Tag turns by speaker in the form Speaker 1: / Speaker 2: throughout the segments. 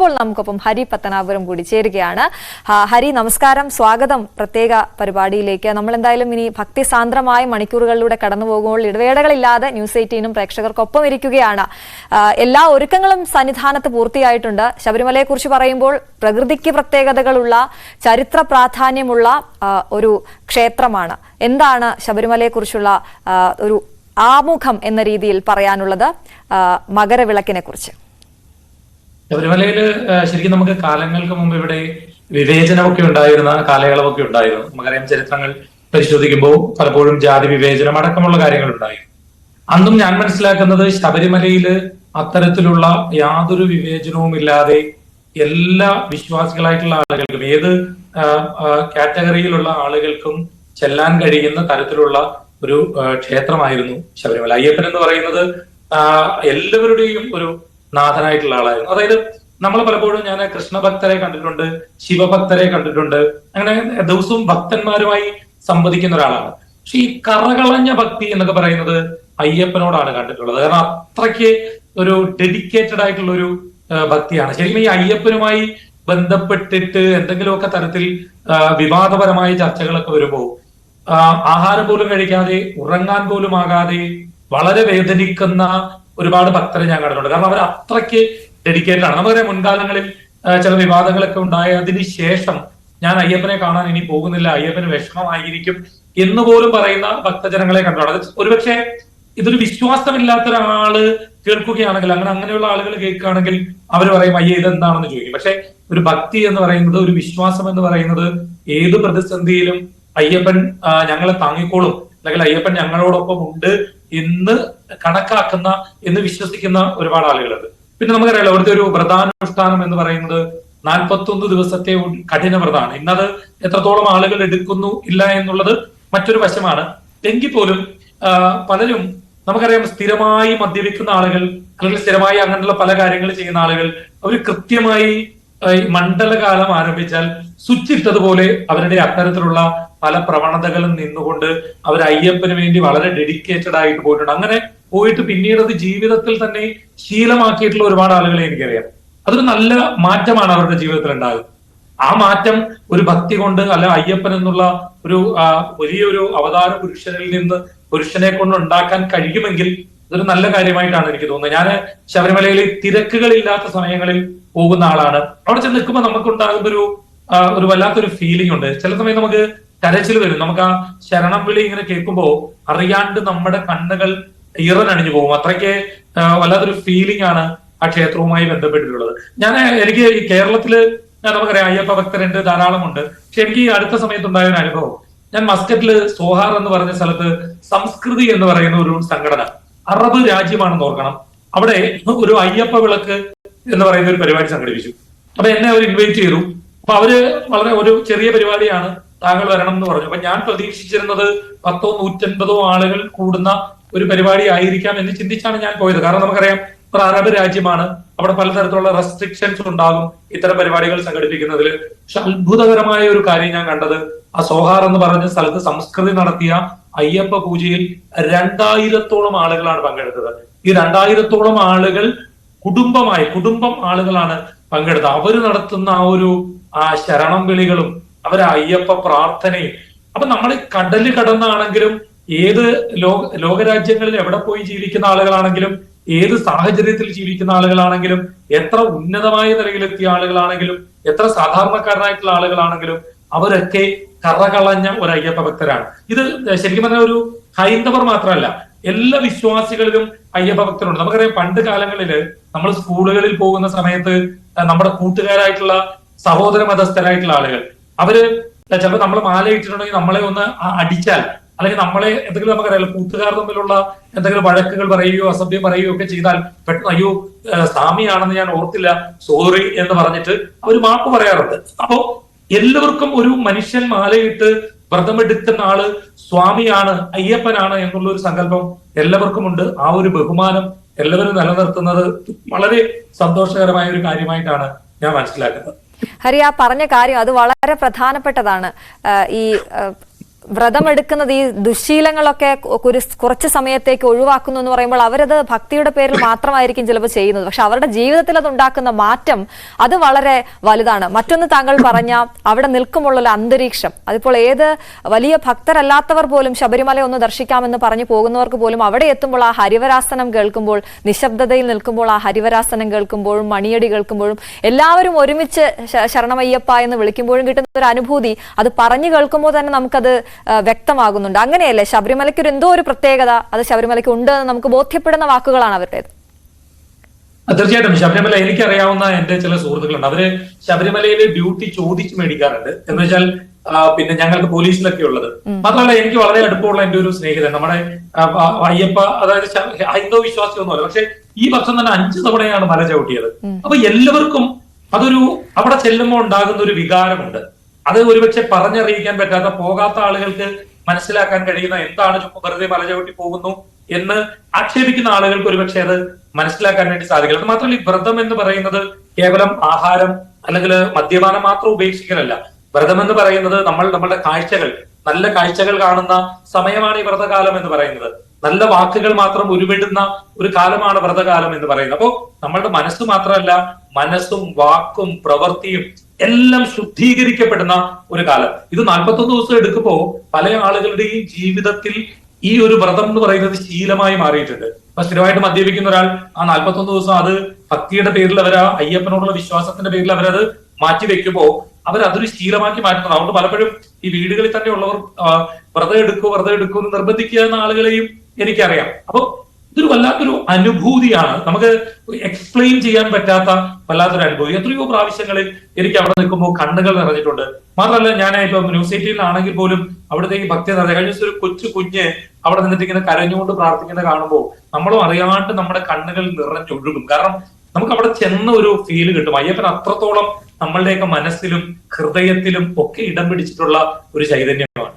Speaker 1: ഇപ്പോൾ നമുക്കൊപ്പം ഹരി പത്തനാപുരം കൂടി ചേരുകയാണ്. ഹരി നമസ്കാരം. സ്വാഗതം പ്രത്യേക പരിപാടിയിലേക്ക്. നമ്മൾ എന്തായാലും ഇനി ഭക്തിസാന്ദ്രമായ മണിക്കൂറുകളിലൂടെ കടന്നു പോകുമ്പോൾ ഇടവേളകളില്ലാതെ ന്യൂസ് എയ്റ്റീനും പ്രേക്ഷകർക്കൊപ്പം ഇരിക്കുകയാണ്. എല്ലാ ഒരുക്കങ്ങളും സന്നിധാനത്ത് പൂർത്തിയായിട്ടുണ്ട്. ശബരിമലയെക്കുറിച്ച് പറയുമ്പോൾ പ്രകൃതിക്ക് പ്രത്യേകതകളുള്ള ചരിത്ര പ്രാധാന്യമുള്ള ഒരു ക്ഷേത്രമാണ്. എന്താണ് ശബരിമലയെക്കുറിച്ചുള്ള ഒരു ആമുഖം എന്ന രീതിയിൽ പറയാനുള്ളത് മകരവിളക്കിനെ കുറിച്ച്
Speaker 2: ശബരിമലയിൽ ആ, ശരിക്കും നമുക്ക് കാലങ്ങൾക്ക് മുമ്പ് ഇവിടെ വിവേചനമൊക്കെ ഉണ്ടായിരുന്ന കാലയളവൊക്കെ ഉണ്ടായിരുന്നു. നമുക്കറിയാം ചരിത്രങ്ങൾ പരിശോധിക്കുമ്പോൾ പലപ്പോഴും ജാതി വിവേചനം അടക്കമുള്ള കാര്യങ്ങൾ ഉണ്ടായി. അന്നും ഞാൻ മനസ്സിലാക്കുന്നത് ശബരിമലയിൽ അത്തരത്തിലുള്ള യാതൊരു വിവേചനവും ഇല്ലാതെ എല്ലാ വിശ്വാസികളായിട്ടുള്ള ആളുകൾക്കും ഏത് കാറ്റഗറിയിലുള്ള ആളുകൾക്കും ചെല്ലാൻ കഴിയുന്ന തരത്തിലുള്ള ഒരു ക്ഷേത്രമായിരുന്നു ശബരിമല. അയ്യപ്പൻ എന്ന് പറയുന്നത് എല്ലാവരുടെയും ഒരു നാഥനായിട്ടുള്ള ആളായിരുന്നു. അതായത് നമ്മൾ പലപ്പോഴും ഞാൻ കൃഷ്ണഭക്തരെ കണ്ടിട്ടുണ്ട് ശിവഭക്തരെ കണ്ടിട്ടുണ്ട്. അങ്ങനെ ദിവസവും ഭക്തന്മാരുമായി സംവദിക്കുന്ന ഒരാളാണ്. പക്ഷെ ഈ കറകളഞ്ഞ ഭക്തി എന്നൊക്കെ പറയുന്നത് അയ്യപ്പനോടാണ് കണ്ടിട്ടുള്ളത്. കാരണം അത്രയ്ക്ക് ഒരു ഡെഡിക്കേറ്റഡ് ആയിട്ടുള്ള ഒരു ഭക്തിയാണ്. ശരിക്കും ഈ അയ്യപ്പനുമായി ബന്ധപ്പെട്ടിട്ട് എന്തെങ്കിലുമൊക്കെ തരത്തിൽ വിവാദപരമായ ചർച്ചകളൊക്കെ വരുമ്പോൾ ആഹാരം പോലും കഴിക്കാതെ ഉറങ്ങാൻ പോലും ആകാതെ വളരെ വേദനിക്കുന്ന ഒരുപാട് ഭക്തരെ ഞാൻ കണ്ടിട്ടുണ്ട്. കാരണം അവർ അത്രയ്ക്ക് ഡെഡിക്കേറ്റഡ് ആണ്. നമുക്കറിയാം മുൻകാലങ്ങളിൽ ചില വിവാദങ്ങളൊക്കെ ഉണ്ടായതിന് ശേഷം ഞാൻ അയ്യപ്പനെ കാണാൻ ഇനി പോകുന്നില്ല അയ്യപ്പന് വിഷമമായിരിക്കും എന്ന് പോലും പറയുന്ന ഭക്തജനങ്ങളെ കണ്ടാണ് അത് ഒരുപക്ഷെ ഇതൊരു വിശ്വാസമില്ലാത്ത ഒരാൾ കേൾക്കുകയാണെങ്കിൽ അങ്ങനെ അങ്ങനെയുള്ള ആളുകൾ കേൾക്കുകയാണെങ്കിൽ അവർ പറയും അയ്യേ ഇതെന്താണെന്ന് ചോദിക്കും. പക്ഷെ ഒരു ഭക്തി എന്ന് പറയുന്നത് ഒരു വിശ്വാസം എന്ന് പറയുന്നത് ഏത് പ്രതിസന്ധിയിലും അയ്യപ്പൻ ഞങ്ങളെ താങ്ങിക്കോളും. അല്ലെങ്കിൽ അയ്യപ്പൻ ഞങ്ങളോടൊപ്പം ഉണ്ട് എന്ന് കണക്കാക്കുന്ന എന്ന് വിശ്വസിക്കുന്ന ഒരുപാട് ആളുകളുണ്ട്. പിന്നെ നമുക്കറിയാലോ അവിടുത്തെ ഒരു വ്രതാനുഷ്ഠാനം എന്ന് പറയുന്നത് നാൽപ്പത്തൊന്ന് ദിവസത്തെ കഠിന വ്രതമാണ് ഇന്നത് എത്രത്തോളം ആളുകൾ എടുക്കുന്നു ഇല്ല എന്നുള്ളത് മറ്റൊരു വശമാണ്. എങ്കിൽ പോലും പലരും നമുക്കറിയാം സ്ഥിരമായി മദ്യപിക്കുന്ന ആളുകൾ അല്ലെങ്കിൽ സ്ഥിരമായി അങ്ങനെയുള്ള പല കാര്യങ്ങൾ ചെയ്യുന്ന ആളുകൾ അവർ കൃത്യമായി ഈ മണ്ഡലകാലം ആരംഭിച്ചാൽ സ്വിച്ച് ഇട്ടതുപോലെ അവരുടെ അത്തരത്തിലുള്ള പല പ്രവണതകളും നിന്നുകൊണ്ട് അവർ അയ്യപ്പന് വേണ്ടി വളരെ ഡെഡിക്കേറ്റഡ് ആയിട്ട് പോയിട്ടുണ്ട്. അങ്ങനെ പോയിട്ട് പിന്നീട് അത് ജീവിതത്തിൽ തന്നെ ശീലമാക്കിയിട്ടുള്ള ഒരുപാട് ആളുകളെ എനിക്കറിയാം. അതൊരു നല്ല മാറ്റമാണ് അവരുടെ ജീവിതത്തിൽ ഉണ്ടാകുന്നത്. ആ മാറ്റം ഒരു ഭക്തി കൊണ്ട് അല്ല അയ്യപ്പൻ എന്നുള്ള ഒരു വലിയൊരു അവതാര പുരുഷനിൽ നിന്ന് പുരുഷനെ കൊണ്ട് ഉണ്ടാക്കാൻ കഴിയുമെങ്കിൽ ഇതൊരു നല്ല കാര്യമായിട്ടാണ് എനിക്ക് തോന്നുന്നത്. ഞാൻ ശബരിമലയിൽ തിരക്കുകളില്ലാത്ത സമയങ്ങളിൽ പോകുന്ന ആളാണ്. അവിടെ ചെന്ന് നിൽക്കുമ്പോൾ നമുക്കുണ്ടാകുന്ന ഒരു ഒരു വല്ലാത്തൊരു ഫീലിംഗ് ഉണ്ട്. ചില സമയം നമുക്ക് കരച്ചിൽ വരും. നമുക്ക് ആ ശരണം വിളി ഇങ്ങനെ കേൾക്കുമ്പോൾ അറിയാണ്ട് നമ്മുടെ കണ്ണുകൾ ഇറനണിഞ്ഞു പോകും. അത്രയ്ക്ക് വല്ലാത്തൊരു ഫീലിംഗ് ആണ് ആ ക്ഷേത്രവുമായി ബന്ധപ്പെട്ടിട്ടുള്ളത്. ഞാൻ എനിക്ക് കേരളത്തിൽ നമുക്കറിയാം അയ്യപ്പ ഭക്തരുണ്ട് ധാരാളമുണ്ട്. പക്ഷെ എനിക്ക് ഈ അടുത്ത സമയത്തുണ്ടായ ഒരു അനുഭവം. ഞാൻ മസ്കറ്റിൽ സോഹാർ എന്ന് പറഞ്ഞ സ്ഥലത്ത് സംസ്കൃതി എന്ന് പറയുന്ന ഒരു സംഘടന അറബ് രാജ്യമാണെന്ന് ഓർക്കണം. അവിടെ ഒരു അയ്യപ്പ വിളക്ക് എന്ന് പറയുന്ന ഒരു പരിപാടി സംഘടിപ്പിച്ചു. അപ്പൊ എന്നെ അവർ ഇൻവൈറ്റ് ചെയ്തു. അപ്പൊ അവർ വളരെ ഒരു ചെറിയ പരിപാടിയാണ് താങ്കൾ വരണം എന്ന് പറഞ്ഞു. അപ്പൊ ഞാൻ പ്രതീക്ഷിച്ചിരുന്നത് പത്തോ നൂറ്റൻപതോ ആളുകൾ കൂടുന്ന ഒരു പരിപാടി ആയിരിക്കാം എന്ന് ചിന്തിച്ചാണ് ഞാൻ പോയത്. കാരണം നമുക്കറിയാം ഇപ്പൊ അറബ് രാജ്യമാണ്. അവിടെ പലതരത്തിലുള്ള റെസ്ട്രിക്ഷൻസ് ഉണ്ടാകും ഇത്തരം പരിപാടികൾ സംഘടിപ്പിക്കുന്നതിൽ. പക്ഷെ അത്ഭുതകരമായ ഒരു കാര്യം ഞാൻ കണ്ടത് ആ സോഹാർ എന്ന് പറഞ്ഞ സ്ഥലത്ത് സംസ്കൃതി നടത്തിയ അയ്യപ്പ പൂജയിൽ രണ്ടായിരത്തോളം ആളുകളാണ് പങ്കെടുത്തത്. ഈ രണ്ടായിരത്തോളം ആളുകൾ കുടുംബമായി കുടുംബം ആളുകളാണ് പങ്കെടുത്തത്. അവർ നടത്തുന്ന ആ ഒരു ആ ശരണം വിളികളും അവരെ അയ്യപ്പ പ്രാർത്ഥനയും അപ്പൊ നമ്മൾ കടൽ കടന്നാണെങ്കിലും ഏത് ലോക ലോകരാജ്യങ്ങളിൽ എവിടെ പോയി ജീവിക്കുന്ന ആളുകളാണെങ്കിലും ഏത് സാഹചര്യത്തിൽ ജീവിക്കുന്ന ആളുകളാണെങ്കിലും എത്ര ഉന്നതമായ നിലയിലെത്തിയ ആളുകളാണെങ്കിലും എത്ര സാധാരണക്കാരനായിട്ടുള്ള ആളുകളാണെങ്കിലും അവരൊക്കെ കറകളഞ്ഞ ഒരു അയ്യപ്പ ഭക്തരാണ് ഇത് ശരിക്കും പറഞ്ഞ ഒരു ഹൈന്ദവർ മാത്രമല്ല എല്ലാ വിശ്വാസികളിലും അയ്യപ്പ ഭക്തരുണ്ട് നമുക്കറിയാം പണ്ട് കാലങ്ങളിൽ നമ്മൾ സ്കൂളുകളിൽ പോകുന്ന സമയത്ത് നമ്മുടെ കൂട്ടുകാരായിട്ടുള്ള സഹോദര മതസ്ഥരായിട്ടുള്ള ആളുകൾ അവർ ചിലപ്പോൾ നമ്മൾ മാല ഇട്ടിട്ടുണ്ടെങ്കിൽ നമ്മളെ ഒന്ന് അടിച്ചാൽ അല്ലെങ്കിൽ നമ്മളെ എന്തെങ്കിലും നമുക്കറിയാലോ കൂട്ടുകാർ തമ്മിലുള്ള എന്തെങ്കിലും വഴക്കുകൾ പറയുകയോ അസഭ്യം പറയുകയോ ഒക്കെ ചെയ്താൽ പെട്ടെന്ന് അയ്യോ സ്വാമിയാണെന്ന് ഞാൻ ഓർത്തില്ല സോറി എന്ന് പറഞ്ഞിട്ട് അവർ മാപ്പ് പറയാറുണ്ട്. അപ്പോ എല്ലാവർക്കും ഒരു മനുഷ്യൻ മാലയിട്ട് വ്രതമെടുക്കുന്ന ആൾ സ്വാമിയാണ് അയ്യപ്പനാണ് എന്നുള്ള ഒരു സങ്കല്പം എല്ലാവർക്കും ഉണ്ട് ആ ഒരു ബഹുമാനം എല്ലാവരും നിലനിർത്തുന്നത് വളരെ സന്തോഷകരമായ ഒരു കാര്യമായിട്ടാണ് ഞാൻ മനസ്സിലാക്കുന്നത്.
Speaker 1: ഹരിയ പറഞ്ഞ കാര്യം അത് വളരെ പ്രധാനപ്പെട്ടതാണ്. ഈ വ്രതമെടുക്കുന്നത് ഈ ദുശീലങ്ങളൊക്കെ ഒരു കുറച്ച് സമയത്തേക്ക് ഒഴിവാക്കുന്നു എന്ന് പറയുമ്പോൾ അവരത് ഭക്തിയുടെ പേരിൽ മാത്രമായിരിക്കും ചിലപ്പോൾ ചെയ്യുന്നത്. പക്ഷെ അവരുടെ ജീവിതത്തിൽ അത് ഉണ്ടാക്കുന്ന മാറ്റം അത് വളരെ വലുതാണ്. മറ്റൊന്ന് താങ്കൾ പറഞ്ഞ അവിടെ നിൽക്കുമ്പോൾ ഒരു അന്തരീക്ഷം. അതിപ്പോൾ ഏത് വലിയ ഭക്തരല്ലാത്തവർ പോലും ശബരിമല ഒന്ന് ദർശിക്കാമെന്ന് പറഞ്ഞു പോകുന്നവർക്ക് പോലും അവിടെ എത്തുമ്പോൾ ആ ഹരിവരാസനം കേൾക്കുമ്പോൾ നിശബ്ദതയിൽ നിൽക്കുമ്പോൾ ആ ഹരിവരാസനം കേൾക്കുമ്പോഴും മണിയടി കേൾക്കുമ്പോഴും എല്ലാവരും ഒരുമിച്ച് ശരണമയ്യപ്പ എന്ന് വിളിക്കുമ്പോഴും കിട്ടുന്ന ഒരു അനുഭൂതി. അത് പറഞ്ഞു കേൾക്കുമ്പോൾ തന്നെ നമുക്കത് വ്യക്തമാകുന്നുണ്ട്. അങ്ങനെയല്ലേ? ശബരിമലയ്ക്ക് ഒരു എന്തോ ഒരു പ്രത്യേകത? അത് ശബരിമലയ്ക്ക് ഉണ്ട് എന്ന് നമുക്ക് ബോധ്യപ്പെടുന്ന വാക്കുകളാണ് അവരുടേത്.
Speaker 2: തീർച്ചയായിട്ടും. ശബരിമല എനിക്കറിയാവുന്ന എന്റെ ചില സുഹൃത്തുക്കളുണ്ട്. അവർ ശബരിമലയിലെ ഡ്യൂട്ടി ചോദിച്ചു മേടിക്കാറുണ്ട്. എന്ന് വെച്ചാൽ പിന്നെ ഞങ്ങൾക്ക് പോലീസിലൊക്കെ ഉള്ളത്. മാത്രമല്ല എനിക്ക് വളരെ അടുപ്പമുള്ള എന്റെ ഒരു സ്നേഹിതൻ. നമ്മുടെ അയ്യപ്പ അതായത് ഹൈന്ദവ ഹൈന്ദവ വിശ്വാസിയൊന്നുമല്ല പക്ഷെ ഈ വർഷം തന്നെ അഞ്ച് തവണയാണ് മല ചവിട്ടിയത്. അപ്പൊ എല്ലാവർക്കും അതൊരു അവിടെ ചെല്ലുമ്പോൾ ഉണ്ടാകുന്ന ഒരു വികാരമുണ്ട്. അത് ഒരുപക്ഷെ പറഞ്ഞറിയിക്കാൻ പറ്റാത്ത പോകാത്ത ആളുകൾക്ക് മനസ്സിലാക്കാൻ കഴിയുന്ന എന്താണ് വെറുതെ മല ചവിട്ടി പോകുന്നു എന്ന് ആക്ഷേപിക്കുന്ന ആളുകൾക്ക് ഒരുപക്ഷെ അത് മനസ്സിലാക്കാൻ വേണ്ടി സാധിക്കില്ല. മാത്രമല്ല ഈ വ്രതം എന്ന് പറയുന്നത് കേവലം ആഹാരം അല്ലെങ്കിൽ മദ്യപാനം മാത്രം ഉപേക്ഷിക്കലല്ല. വ്രതം എന്ന് പറയുന്നത് നമ്മൾ നമ്മളുടെ കാഴ്ചകൾ നല്ല കാഴ്ചകൾ കാണുന്ന സമയമാണ് ഈ വ്രതകാലം എന്ന് പറയുന്നത്. നല്ല വാക്കുകൾ മാത്രം ഉരുവിടുന്ന ഒരു കാലമാണ് വ്രതകാലം എന്ന് പറയുന്നത്. അപ്പോ നമ്മളുടെ മനസ്സ് മാത്രമല്ല മനസ്സും വാക്കും പ്രവൃത്തിയും എല്ലാം ശുദ്ധീകരിക്കപ്പെടുന്ന ഒരു കാലം. ഇത് നാൽപ്പത്തൊന്ന് ദിവസം എടുക്കുമ്പോൾ പല ആളുകളുടെയും ജീവിതത്തിൽ ഈ ഒരു വ്രതം എന്ന് പറയുന്നത് ശീലമായി മാറിയിട്ടുണ്ട്. അപ്പൊ സ്ഥിരമായിട്ട് മദ്യപിക്കുന്ന ഒരാൾ ആ നാൽപ്പത്തൊന്ന് ദിവസം അത് ഭക്തിയുടെ പേരിൽ അവർ ആ അയ്യപ്പനോടുള്ള വിശ്വാസത്തിന്റെ പേരിൽ അവരത് മാറ്റി വെക്കുമ്പോൾ അവർ അതൊരു ശീലമാക്കി മാറ്റുന്നത് അതുകൊണ്ട് പലപ്പോഴും ഈ വീടുകളിൽ തന്നെ ഉള്ളവർ വ്രതം എടുക്കൂ വ്രതം എടുക്കൂ എന്ന് നിർബന്ധിക്കുക എന്ന ആളുകളെയും എനിക്കറിയാം. അപ്പൊ ഇതൊരു വല്ലാത്തൊരു അനുഭൂതിയാണ്. നമുക്ക് എക്സ്പ്ലെയിൻ ചെയ്യാൻ പറ്റാത്ത വല്ലാത്തൊരു അനുഭൂതി. എത്രയോ പ്രാവശ്യങ്ങളിൽ എനിക്ക് അവിടെ നിൽക്കുമ്പോൾ കണ്ണുകൾ നിറഞ്ഞിട്ടുണ്ട്. മാത്രമല്ല ഞാൻ ഇപ്പം ന്യൂസ് എയ്റ്റീനിലാണെങ്കിൽ പോലും അവിടുത്തെ ഈ ഭക്തി നിറഞ്ഞ കഴിഞ്ഞ ദിവസം ഒരു കൊച്ചു കുഞ്ഞ് അവിടെ നിന്നിട്ട് ഇങ്ങനെ കരഞ്ഞുകൊണ്ട് പ്രാർത്ഥിക്കുന്നത് കാണുമ്പോൾ നമ്മളും അറിയാണ്ട് നമ്മുടെ കണ്ണുകൾ നിറഞ്ഞൊഴുകും. കാരണം നമുക്ക് അവിടെ ചെന്ന ഒരു ഫീൽ കിട്ടും. അയ്യപ്പൻ അത്രത്തോളം നമ്മളുടെയൊക്കെ മനസ്സിലും ഹൃദയത്തിലും ഒക്കെ ഇടം പിടിച്ചിട്ടുള്ള ഒരു ചൈതന്യമാണ്.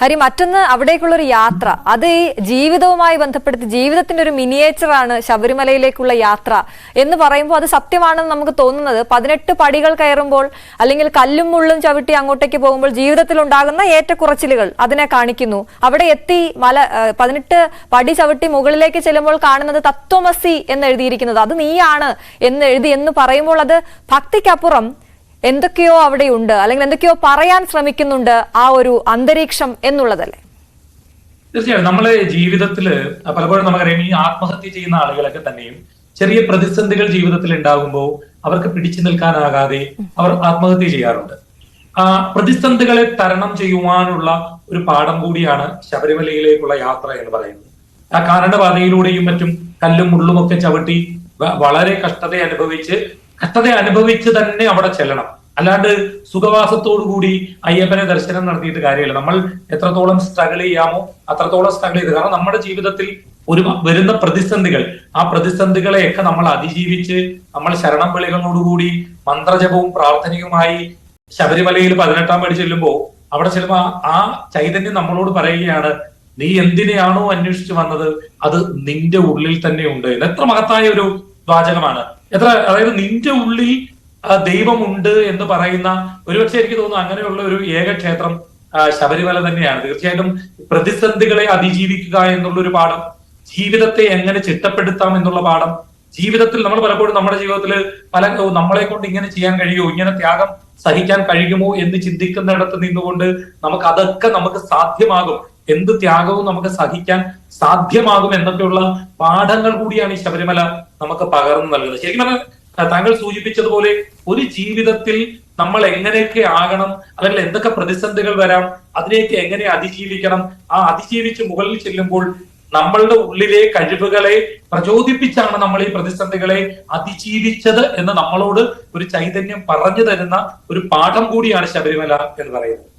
Speaker 1: ഹരി മറ്റൊന്ന് അവിടേക്കുള്ള ഒരു യാത്ര. അത് ഈ ജീവിതവുമായി ബന്ധപ്പെടുത്തി ജീവിതത്തിന്റെ ഒരു മിനിയേച്ചറാണ് ശബരിമലയിലേക്കുള്ള യാത്ര എന്ന് പറയുമ്പോൾ അത് സത്യമാണെന്ന് നമുക്ക് തോന്നുന്നത്. പതിനെട്ട് പടികൾ കയറുമ്പോൾ അല്ലെങ്കിൽ കല്ലും മുള്ളും ചവിട്ടി അങ്ങോട്ടേക്ക് പോകുമ്പോൾ ജീവിതത്തിൽ ഉണ്ടാകുന്ന ഏറ്റക്കുറച്ചിലുകൾ അതിനെ കാണിക്കുന്നു. അവിടെ എത്തി മല പതിനെട്ട് പടി ചവിട്ടി മുകളിലേക്ക് ചെല്ലുമ്പോൾ കാണുന്നത് തത്വമസി എന്ന് എഴുതിയിരിക്കുന്നത്. അത് നീയാണ് എന്ന് എഴുതി എന്ന് പറയുമ്പോൾ അത് ഭക്തിക്കപ്പുറം എന്തൊക്കെയോ അവിടെയുണ്ട്. അല്ലെങ്കിൽ എന്തൊക്കെയോ പറയാൻ ശ്രമിക്കുന്നുണ്ട് ആ ഒരു അന്തരീക്ഷം എന്നുള്ളതല്ലേ?
Speaker 2: തീർച്ചയായും. നമ്മളെ ജീവിതത്തിൽ പലപ്പോഴും നമുക്കറിയാം ഈ ആത്മഹത്യ ചെയ്യുന്ന ആളുകളൊക്കെ തന്നെയും ചെറിയ പ്രതിസന്ധികൾ ജീവിതത്തിൽ ഉണ്ടാകുമ്പോൾ അവർക്ക് പിടിച്ചു നിൽക്കാനാകാതെ അവർ ആത്മഹത്യ ചെയ്യാറുണ്ട്. ആ പ്രതിസന്ധികളെ തരണം ചെയ്യുവാനുള്ള ഒരു പാഠം കൂടിയാണ് ശബരിമലയിലേക്കുള്ള യാത്ര എന്ന് പറയുന്നത്. ആ കാരണപാതയിലൂടെയും മറ്റും കല്ലും മുള്ളുമൊക്കെ ചവിട്ടി വളരെ കഷ്ടത അനുഭവിച്ച് കഷ്ടത അനുഭവിച്ച് തന്നെ അവിടെ ചെല്ലണം. അല്ലാണ്ട് സുഖവാസത്തോടു കൂടി അയ്യപ്പനെ ദർശനം നടത്തിയിട്ട് കാര്യമില്ല. നമ്മൾ എത്രത്തോളം സ്ട്രഗിൾ ചെയ്യാമോ അത്രത്തോളം സ്ട്രഗിൾ ചെയ്ത്. കാരണം നമ്മുടെ ജീവിതത്തിൽ ഒരു വരുന്ന പ്രതിസന്ധികൾ ആ പ്രതിസന്ധികളെയൊക്കെ നമ്മൾ അതിജീവിച്ച് നമ്മൾ ശരണം വിളികളോടുകൂടി മന്ത്രജപവും പ്രാർത്ഥനയുമായി ശബരിമലയിൽ പതിനെട്ടാം പടി ചെല്ലുമ്പോ അവിടെ ചെല്ലുമ്പോ ആ- ചൈതന്യം നമ്മളോട് പറയുകയാണ് നീ എന്തിനെയാണോ അന്വേഷിച്ചു വന്നത്? അത് നിന്റെ ഉള്ളിൽ തന്നെ ഉണ്ട്. എത്ര മഹത്തായ ഒരു വാചകമാണ്. എത്ര അതായത് നിന്റെ ഉള്ളിൽ ദൈവമുണ്ട് എന്ന് പറയുന്ന ഒരുപക്ഷെ എനിക്ക് തോന്നുന്നു അങ്ങനെയുള്ള ഒരു ഏക ക്ഷേത്രം ശബരിമല തന്നെയാണ്. തീർച്ചയായിട്ടും പ്രതിസന്ധികളെ അതിജീവിക്കുക എന്നുള്ള ഒരു പാഠം ജീവിതത്തെ എങ്ങനെ ചിട്ടപ്പെടുത്താം എന്നുള്ള പാഠം ജീവിതത്തിൽ നമ്മൾ പലപ്പോഴും നമ്മുടെ ജീവിതത്തിൽ പല നമ്മളെ കൊണ്ട് ഇങ്ങനെ ചെയ്യാൻ കഴിയുമോ ഇങ്ങനെ ത്യാഗം സഹിക്കാൻ കഴിയുമോ എന്ന് ചിന്തിക്കുന്നിടത്ത് നിന്നുകൊണ്ട് നമുക്ക് അതൊക്കെ നമുക്ക് സാധ്യമാകും. എന്ത് ത്യാഗവും നമുക്ക് സഹിക്കാൻ സാധ്യമാകും എന്നൊക്കെയുള്ള പാഠങ്ങൾ കൂടിയാണ് ഈ ശബരിമല നമുക്ക് പകർന്നു നൽകുന്നത്. ശരിക്കും പറഞ്ഞാൽ താങ്കൾ സൂചിപ്പിച്ചതുപോലെ ഒരു ജീവിതത്തിൽ നമ്മൾ എങ്ങനെയൊക്കെ ആകണം അല്ലെങ്കിൽ എന്തൊക്കെ പ്രതിസന്ധികൾ വരാം അതിനെയൊക്കെ എങ്ങനെ അതിജീവിക്കണം ആ അതിജീവിച്ച് മുകളിൽ ചെല്ലുമ്പോൾ നമ്മളുടെ ഉള്ളിലെ കഴിവുകളെ പ്രചോദിപ്പിച്ചാണ് നമ്മൾ ഈ പ്രതിസന്ധികളെ അതിജീവിച്ചത് എന്ന് നമ്മളോട് ഒരു ചൈതന്യം പറഞ്ഞു തരുന്ന ഒരു പാഠം കൂടിയാണ് ശബരിമല എന്ന് പറയുന്നത്.